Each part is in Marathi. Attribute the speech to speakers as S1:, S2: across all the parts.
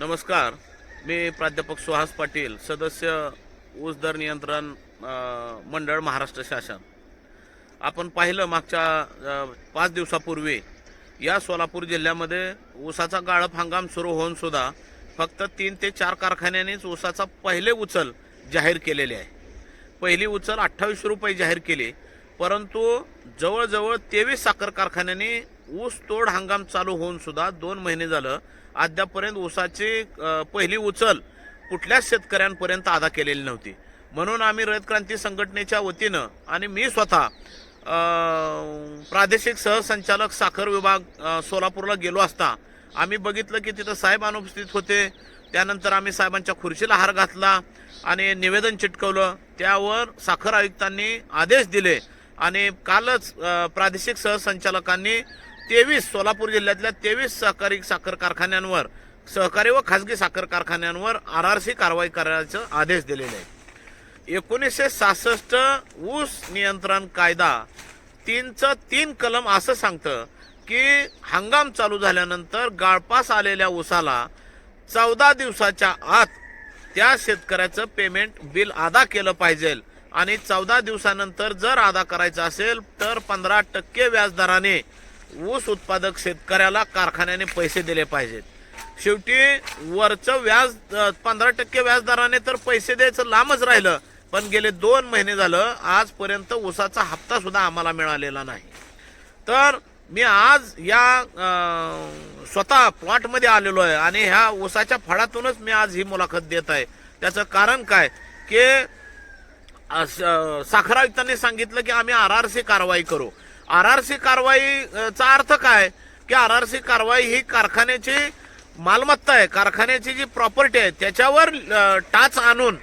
S1: नमस्कार. मी प्राध्यापक सुहास पाटील सदस्य ऊस दर नियंत्रण मंडळ महाराष्ट्र शासन. आपण पाहिलं मागच्या पाच दिवसापूर्वी या सोलापूर जिल्ह्यामध्ये ऊसाचा गाळप हंगाम सुरू होऊन सुद्धा फक्त तीन ते चार कारखान्यांनीच ऊसाचा पहिले उचल जाहीर केलेले आहे. पहिली उचल अठ्ठावीस रुपये जाहीर केली परंतु जवळजवळ तेवीस साखर कारखान्यांनी ऊस तोड हंगाम चालू होऊन सुद्धा दोन महिने झालं. अद्यापर्यंत ऊसाची पहिली उचल कुठल्याच शेतकऱ्यांपर्यंत अदा केलेली नव्हती. म्हणून आम्ही रयत क्रांती संघटनेच्या वतीनं आणि मी स्वतः प्रादेशिक सहसंचालक साखर विभाग सोलापूरला गेलो असता आम्ही बघितलं की तिथं साहेब अनुपस्थित होते. त्यानंतर आम्ही साहेबांच्या खुर्चीला हार घातला आणि निवेदन चिटकवलं. त्यावर साखर आयुक्तांनी आदेश दिले आणि कालच प्रादेशिक सहसंचालकांनी तेवीस सोलापूर जिल्ह्यातल्या तेवीस सहकारी साखर कारखान्यांवर सहकारी व खाजगी साखर कारखान्यांवर आर आर सी कारवाई करायचं आदेश दिलेले आहे एकोणीसशे सहासष्ट ऊस नियंत्रण कायदा तीनचं तीन कलम असं सांगतं की हंगाम चालू झाल्यानंतर गाळपास आलेल्या ऊसाला चौदा दिवसाच्या आत त्या शेतकऱ्याचं पेमेंट बिल अदा केलं पाहिजे आणि चौदा दिवसानंतर जर अदा करायचं असेल तर पंधरा टक्के व्याजदराने ऊस उत्पादक शेतकऱ्याला कारखान्याने पैसे दिले पाहिजेत. शेवटी वरचं व्याज पंधरा टक्के व्याजदराने तर पैसे द्यायचं लांबच राहिलं. पण गेले दोन महिने झालं आजपर्यंत ऊसाचा हप्ता सुद्धा आम्हाला मिळालेला नाही. तर मी आज या स्वतः प्लॉटमध्ये आलेलो आहे आणि ह्या ऊसाच्या फळातूनच मी आज ही मुलाखत देत आहे. त्याचं कारण काय? की साखर आयुक्तांनी सांगितलं की आम्ही आर आर सी कारवाई करू. आर आर सी कारवाईचा अर्थ काय? की आर आर सी कारवाई ही कारखान्याची मालमत्ता आहे. कारखान्याची जी प्रॉपर्टी आहे त्याच्यावर टाच आणून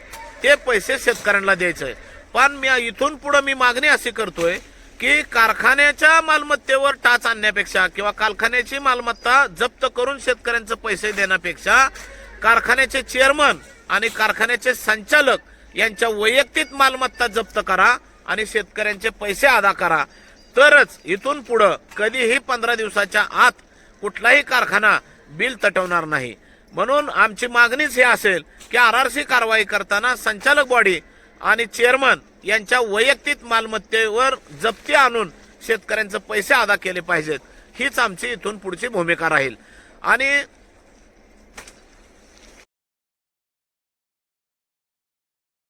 S1: ते पैसे शेतकऱ्यांना द्यायचं आहे पण मी इथून पुढे मी मागणी अशी करतोय की कारखान्याच्या मालमत्तेवर टाच आणण्यापेक्षा किंवा कारखान्याची मालमत्ता जप्त करून शेतकऱ्यांचे पैसे देण्यापेक्षा कारखान्याचे चेअरमन आणि कारखान्याचे संचालक यांच्या वैयक्तिक मालमत्ता जप्त करा आणि शेतकऱ्यांचे पैसे अदा करा. तरच इथून पुढं कधीही पंधरा दिवसाच्या आत कुठलाही कारखाना बिल तटवणार नाही. म्हणून आमची मागणीच ही असेल की आर आर सी कारवाई करताना संचालक बॉडी आणि चेअरमन यांच्या वैयक्तिक मालमत्तेवर जप्ती आणून शेतकऱ्यांचे पैसे अदा केले पाहिजेत. हीच आमची इथून पुढची भूमिका राहील. आणि